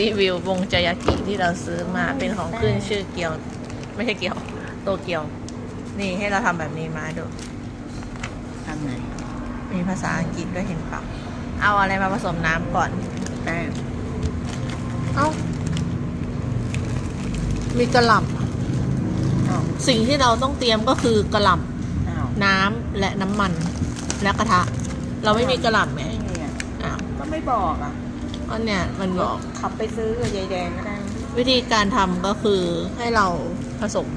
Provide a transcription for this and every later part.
รีวิววงจายากิที่เราซื้อมาเป็นของขึ้นชื่อเกียว ไม่ใช่เกียว โตเกียว นี่ให้เราทำแบบนี้มาดู ทำไงมีภาษาอังกฤษด้วยเห็นเปล่าเอาอะไรมาผสมน้ำก่อน แป้งเอ้ามีกระหล่อ้าวำสิ่งที่เราต้องเตรียมก็คือกระหล่อ้าวำน้ำและน้ำมัน และกระทะ เราไม่มีกระหล่ำไหมไม่มีอะอ้าวก็ไม่บอกอะ ก็เนี่ยมันบอกขับไปซื้อกับยายแดงก็ได้ วิธีการทำก็คือให้เราผสม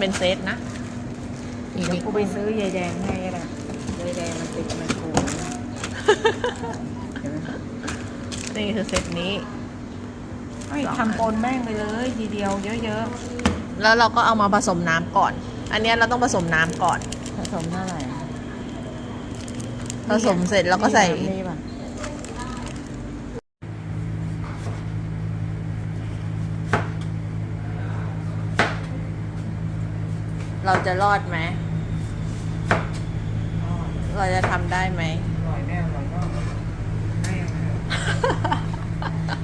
เป็นเซตนะเดี๋ยวกูไปซื้อยายแดงให้ก็ได้ยายแดงมันติดไมโครนะเห็นไหมนี่คือเซตนี้ไอ้ทำปนแม่งไปเลยทีเดียวเยอะแล้วเราก็เอามาผสมน้ำก่อน อันเนี้ยเราต้องผสมน้ำก่อนๆผสมเท่าไหร่ ผสมเสร็จแล้วก็ใส่ นี่ป่ะเราจะรอดไหม เราจะทำได้ไหม อร่อยแม่อร่อยก็ให้เอามา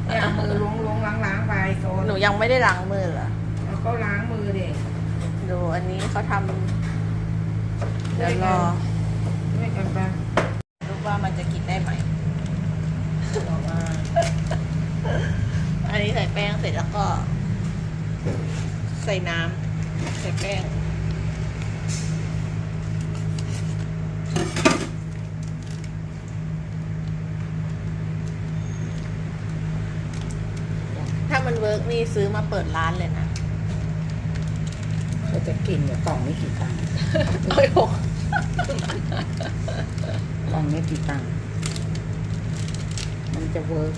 เนี่ยเอามือล้วงล้วงล้างล้างๆไปโซนหนูยังไม่ได้ล้างมือเหรอ แล้วก็ล้างมือเด็กดูอันนี้เขาทำเดี๋ยวรอ ด้วยกันไปดูว่า มันจะกินได้ไหมบอกว่าอันนี้ใส่แป้งเสร็จแล้วก็ ใส่น้ำใส่แป้งถ้ามันเวิร์กนี่ซื้อมาเปิดร้านเลยนะเราจะกินเนี่ยกล่องนี้กี่ตังค์ร้อยหก กล่องนี้กี่ตังค์มันจะเวิร์ก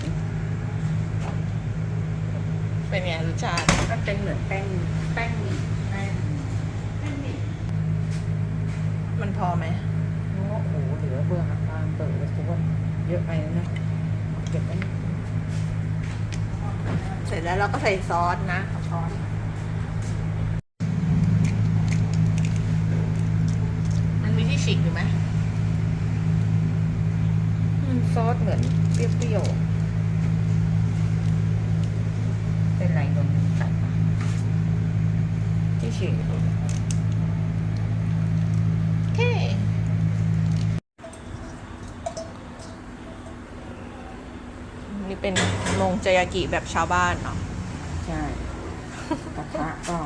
เป็นไงรสชาติก็เป็นเหมือนแป้งแป้งหมี่แป้งแป้งหมี่มันพอไหมโอ้โหเหลือเบอร์หักตามเปิดเลยทุกคนเยอะไปแล้วนะ เก็บไว้เสร็จแล้วเราก็ใส่ซอสนะช้อนมันมีที่ฉีกอยู่ไหม อืมซอสเหมือน เปรี้ยวๆเป็นไรโดนกัดปะที่ฉีกโอเคนี่เป็นโมงจายากิแบบชาวบ้านเนาะใช่กระทะก็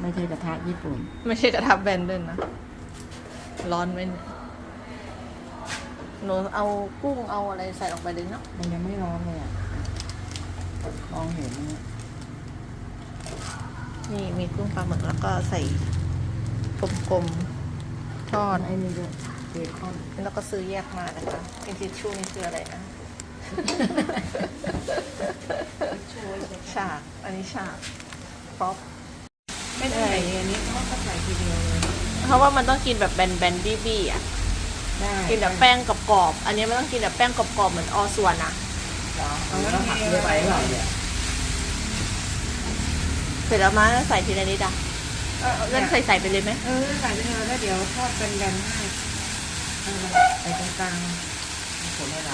ไม่ใช่กระทะญี่ปุ่น ไม่ใช่กระทะแบนด้วยนะ ร้อนไหมเนี่ย หนูเอากุ้งเอาอะไรใส่ลงไปเลยเนาะมันยังไม่ร้อนเลยอะมองเห็นไหมเนี่ยนี่มีกุ้งปลาหมึกแล้วก็ใส่กลมๆทอดไอ้นี่ด้วยเบคอนแล้วก็ซื้อแยกมานะคะเป็นทิชชู่นี่คืออะไรนะฉาก อันนี้ฉากป๊อปไม่ได้ใส่อันนี้เพราะว่าเขาใส่ทีเดียวเลยเพราะว่ามันต้องกินแบบแบนๆบี้ๆอะ ได้กินแบบแป้งกรอบๆอันนี้มันต้องกินแบบแป้งกรอบๆเหมือนออส่วนอะเอาแล้วหักเยอะไปหรอเนี่ยเสร็จแล้วมาใส่ทีละนิดอะเออเล่นใส่ใส่ๆไปเลยไหมเออใส่ไปเลยแล้วเดี๋ยวทอดเป็นกันให้เออใส่ตรงกลาง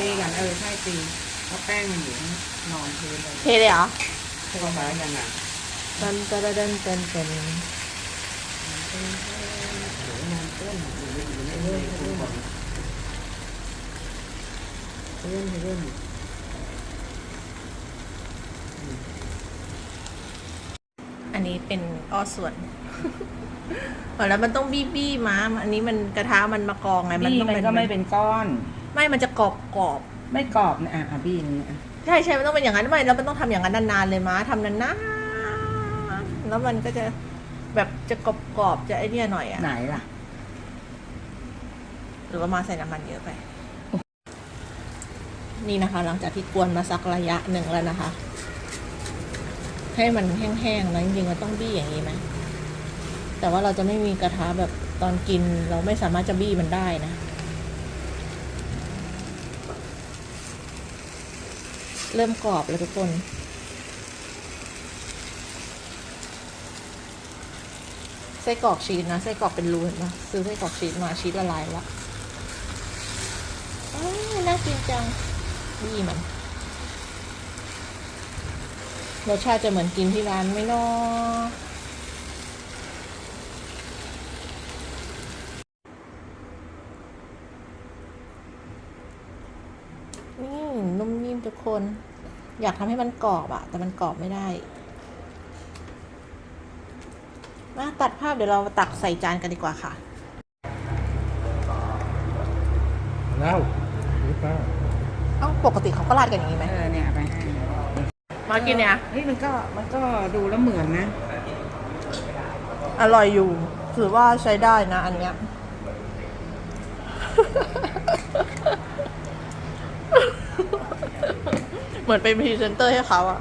ตีกันเออใช่ตีเพราะแป้งมันอยู่นอนพื้นเลยเทเลยเหรอพวกเขายังไงเต้นเต้นเต้นเต้นเต้นนอนเต้นอยู่ในอยู่ในเรื่องเรื่องเรื่องเรื่องอันนี้เป็นออส่วนแล้วมันต้องบี้บี้ๆมาอันนี้มันกระทะมันมากองไง มันบี้ต้องมันเป็นก็ไม่เป็นก้อน ไม่ มันจะกรอบกรอบ ไม่กรอบนะอะอะบี้นี้อะๆใช่ใช่ มันต้องเป็นอย่างนั้นไม่แล้วมันต้องทำอย่างนั้นนานๆเลยมาทำนานๆแล้วมันก็จะแบบจะกรอบกรอบๆจะไอเนี่ยหน่อยอะไหนล่ะ หรือว่ามาใส่น้ำมันเยอะไป นี่นะคะ หลังจากที่กวนมาสักระยะหนึ่งแล้วนะคะ ให้มันแห้งๆนะจริงๆมันต้องบี้อย่างนี้ไหมแต่ว่าเราจะไม่มีกระทะแบบตอนกินเราไม่สามารถจะบี้มันได้นะ เริ่มกรอบแล้วทุกคนไส้กรอกชีสนะไส้กรอกเป็นรูเห็นปะซื้อไส้กรอกชีสมาชีสละลายแล้ว อ้าวน่ากินจังบี้มันรสชาติจะเหมือนกินที่ร้านไหม่นอนี่นุ่มนิ่มทุกคน อยากทำให้มันกรอบอะแต่มันกรอบไม่ได้ มาตัดภาพเดี๋ยวเราตักใส่จานกันดีกว่าค่ะ แล้วนี่ ป้าเอ้าปกติเขาก็ราดกันอย่างนี้ไหมเออเนี่ยเอาไปให้มากินเนี่ยเฮ้ยมันก็มันก็ดูแล้วเหมือนนะ อร่อยอยู่ถือว่าใช้ได้นะ อันเนี้ย เหมือนเป็นพรีเซนเตอร์ให้เขาอะ